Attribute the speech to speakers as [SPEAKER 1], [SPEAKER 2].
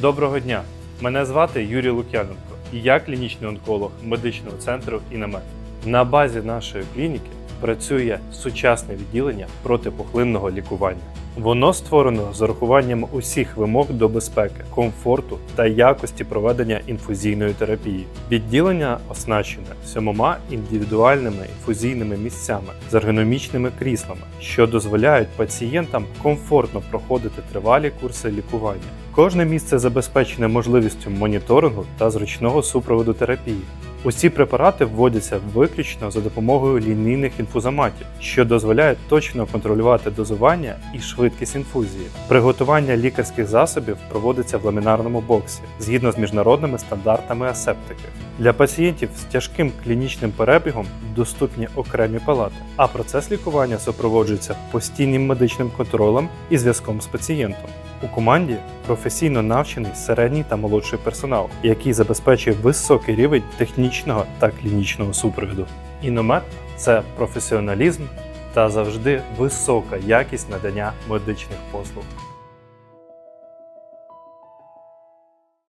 [SPEAKER 1] Доброго дня! Мене звати Юрій Лук'яненко, і я клінічний онколог медичного центру «Іномед». На базі нашої клініки працює сучасне відділення протипухлинного лікування. Воно створено з урахуванням усіх вимог до безпеки, комфорту та якості проведення інфузійної терапії. Відділення оснащене сьомома індивідуальними інфузійними місцями з ергономічними кріслами, що дозволяють пацієнтам комфортно проходити тривалі курси лікування. Кожне місце забезпечене можливістю моніторингу та зручного супроводу терапії. Усі препарати вводяться виключно за допомогою лінійних інфузоматів, що дозволяють точно контролювати дозування і швидкість інфузії. Приготування лікарських засобів проводиться в ламінарному боксі згідно з міжнародними стандартами асептики. Для пацієнтів з тяжким клінічним перебігом доступні окремі палати, а процес лікування супроводжується постійним медичним контролем і зв'язком з пацієнтом. У команді професійно навчений середній та молодший персонал, який забезпечує високий рівень технічного та клінічного супровіду. Іномет це професіоналізм та завжди висока якість надання медичних послуг.